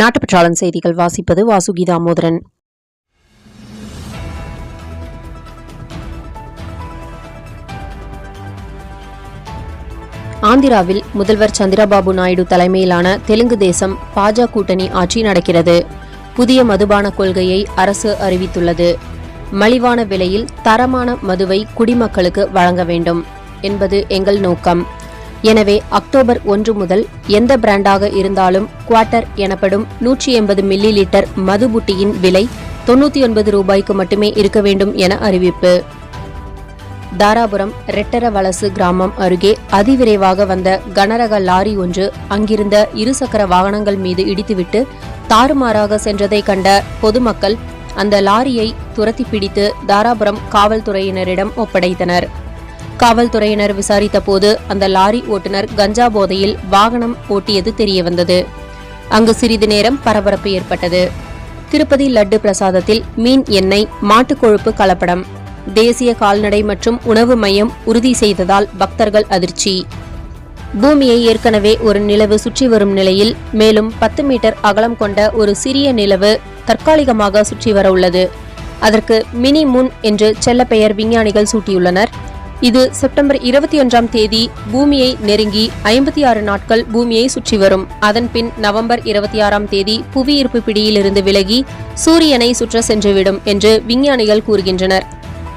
நாட்டுப்பற்றாளன் செய்திகள் வாசிப்பது வாசுகி தாமோதரன் ஆந்திராவில் முதல்வர் சந்திரபாபு நாயுடு தலைமையிலான தெலுங்கு தேசம் பாஜக கூட்டணி ஆட்சி நடக்கிறது. புதிய மதுபான கொள்கையை அரசு அறிவித்துள்ளது. மலிவான விலையில் தரமான மதுவை குடிமக்களுக்கு வழங்க வேண்டும் என்பது எங்கள் நோக்கம். எனவே அக்டோபர் ஒன்று முதல் எந்த பிராண்டாக இருந்தாலும் குவார்ட்டர் எனப்படும் நூற்றி எண்பது மில்லி லிட்டர் மது புட்டியின் விலை தொண்ணூற்றி ஒன்பது ரூபாய்க்கு மட்டுமே இருக்க வேண்டும் என அறிவிப்பு. தாராபுரம் ரெட்டரவலசு கிராமம் அருகே அதிவிரைவாக வந்த கனரக லாரி ஒன்று அங்கிருந்த இருசக்கர வாகனங்கள் மீது இடித்துவிட்டு தாறுமாறாக சென்றதை கண்ட பொதுமக்கள் அந்த லாரியை துரத்தி பிடித்து தாராபுரம் காவல்துறையினரிடம் ஒப்படைத்தனர். காவல்துறையினர் விசாரித்த போது அந்த லாரி ஓட்டுநர் கஞ்சா போதையில் வாகனம் ஓட்டியது தெரியவந்தது. அங்கு சிறிது நேரம் பரபரப்பு ஏற்பட்டது. திருப்பதி லட்டு பிரசாதத்தில் மீன் எண்ணெய் மாட்டுக்கொழுப்பு கலப்படம். தேசிய கால்நடை மற்றும் உணவு மையம் உறுதி செய்ததால் பக்தர்கள் அதிர்ச்சி. பூமியை ஏற்கனவே ஒரு நிலவு சுற்றி வரும் நிலையில் மேலும் பத்து மீட்டர் அகலம் கொண்ட ஒரு சிறிய நிலவு தற்காலிகமாக சுற்றி வர உள்ளது. அதற்கு மினி முன் என்று செல்ல பெயர் விஞ்ஞானிகள் சூட்டியுள்ளனர். இது செப்டம்பர் இருபத்தி ஒன்றாம் தேதி பூமியை நெருங்கி ஐம்பத்தி ஆறு நாட்கள் பூமியை சுற்றி வரும். அதன் பின் நவம்பர் இருபத்தி ஆறாம் தேதி புவியீர்ப்பு பிடியிலிருந்து விலகி சூரியனை சுற்ற சென்றுவிடும் என்று விஞ்ஞானிகள் கூறுகின்றனர்.